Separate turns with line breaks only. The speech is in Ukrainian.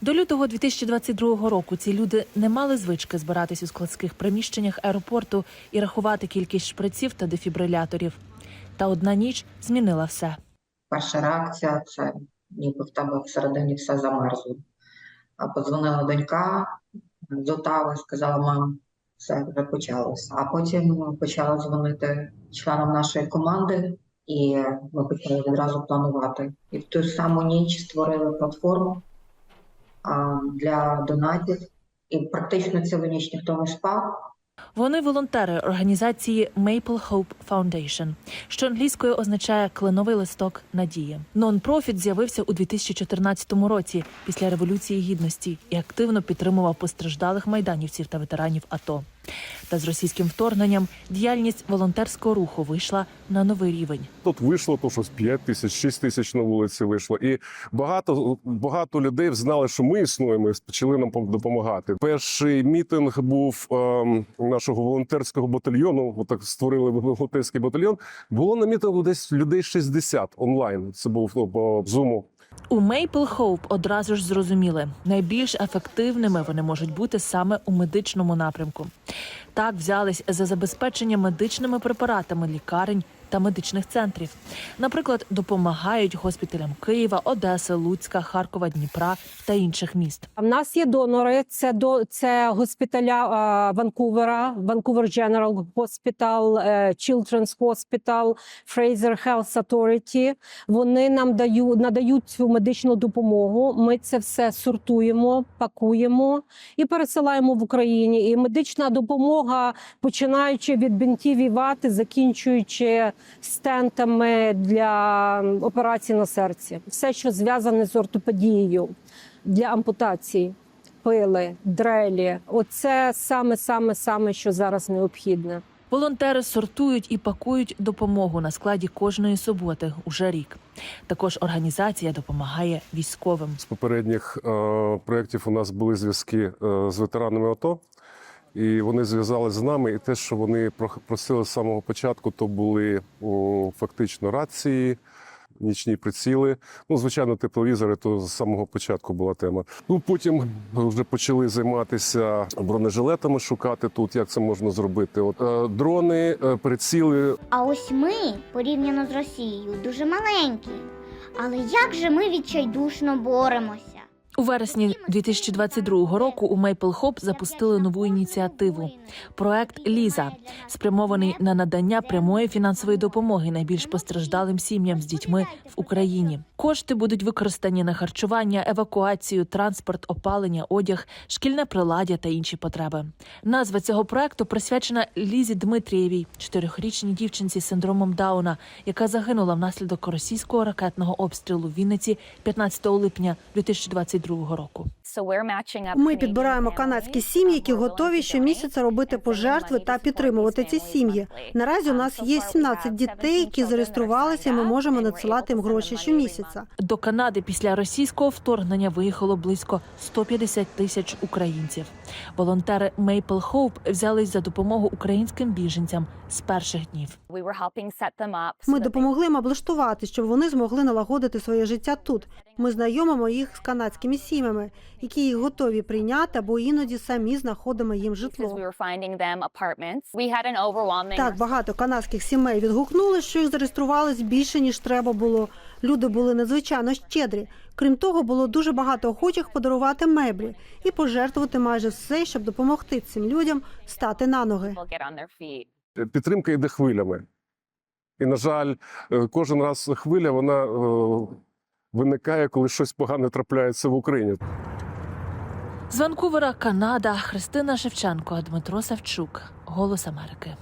До лютого 2022 року ці люди не мали звички збиратись у складських приміщеннях аеропорту і рахувати кількість шприців та дефібриляторів. Та одна ніч змінила все.
Перша реакція це ніби в тебе всередині все замерзло. А подзвонила донька з Отави, сказала, мам, все вже почалося. А потім почала дзвонити членам нашої команди, і ми почали відразу планувати. І в ту саму ніч створили платформу для донатів. І практично цілу ніч ніхто не спав.
Вони волонтери організації Maple Hope Foundation, що англійською означає кленовий листок надії. Нон-профіт з'явився у 2014 році після революції гідності і активно підтримував постраждалих майданівців та ветеранів АТО. Та з російським вторгненням діяльність волонтерського руху вийшла на новий рівень.
Тут вийшло то щось 5 тисяч, 6 тисяч на вулиці вийшло. І багато, багато людей знали, що ми існуємо, і почали нам пом- допомагати. Перший мітинг був ем, нашого волонтерського батальйону. Отак створили волонтерський батальйон. Було на мітингу десь людей 60 онлайн. Це був ну, по зуму.
У Maple Hope одразу ж зрозуміли, найбільш ефективними вони можуть бути саме у медичному напрямку. Так взялись за забезпечення медичними препаратами лікарень та медичних центрів. Наприклад, допомагають госпіталям Києва, Одеси, Луцька, Харкова, Дніпра та інших міст.
В нас є донори. Це до це госпіталя е, Ванкувера, Vancouver General Hospital, е, Children's Hospital, Fraser Health Authority. Вони нам дають надають цю медичну допомогу. Ми це все сортуємо, пакуємо і пересилаємо в Україні. І медична допомога, починаючи від бінтів і вати, закінчуючи стентами для операцій на серці, все, що зв'язане з ортопедією для ампутації, пили, дрелі. Оце саме, саме, саме, що зараз необхідне.
Волонтери сортують і пакують допомогу на складі кожної суботи уже рік. Також організація допомагає військовим.
З попередніх е, проєктів у нас були зв'язки е, з ветеранами АТО. І вони зв'язалися з нами, і те, що вони просили з самого початку, то були о, фактично рації, нічні приціли. Ну, звичайно, тепловізори, то з самого початку була тема. Ну потім вже почали займатися бронежилетами, шукати тут, як це можна зробити. От е, дрони, е, приціли.
А ось ми, порівняно з Росією, дуже маленькі. Але як же ми відчайдушно боремося?
У вересні 2022 року у Maple Hope запустили нову ініціативу. Проект Ліза спрямований на надання прямої фінансової допомоги найбільш постраждалим сім'ям з дітьми в Україні. Кошти будуть використані на харчування, евакуацію, транспорт, опалення, одяг, шкільне приладдя та інші потреби. Назва цього проекту присвячена Лізі Дмитрієвій, чотирьохрічній дівчинці з синдромом Дауна, яка загинула внаслідок російського ракетного обстрілу в Вінниці 15 липня 2022 року.
Ми підбираємо канадські сім'ї, які готові щомісяця робити пожертви та підтримувати ці сім'ї. Наразі у нас є 17 дітей, які зареєструвалися. і Ми можемо надсилати їм гроші щомісяця.
До Канади після російського вторгнення виїхало близько 150 тисяч українців. Волонтери Maple Hope взялись за допомогу українським біженцям з перших днів.
Ми допомогли їм облаштувати, щоб вони змогли налагодити своє життя тут. Ми знайомимо їх з канадськими сім'ями, які їх готові прийняти, або іноді самі знаходимо їм житло. Так, багато канадських сімей відгукнули, що їх зареєструвалось більше ніж треба було. Люди були надзвичайно щедрі. Крім того, було дуже багато охочих подарувати меблі і пожертвувати майже все, щоб допомогти цим людям стати на ноги.
Е, Підтримка йде хвилями. І, на жаль, е, кожен раз хвиля вона е, виникає, коли щось погане трапляється в Україні.
З Ванкувера, Канада, Христина Шевченко, Дмитро Савчук. Голос Америки.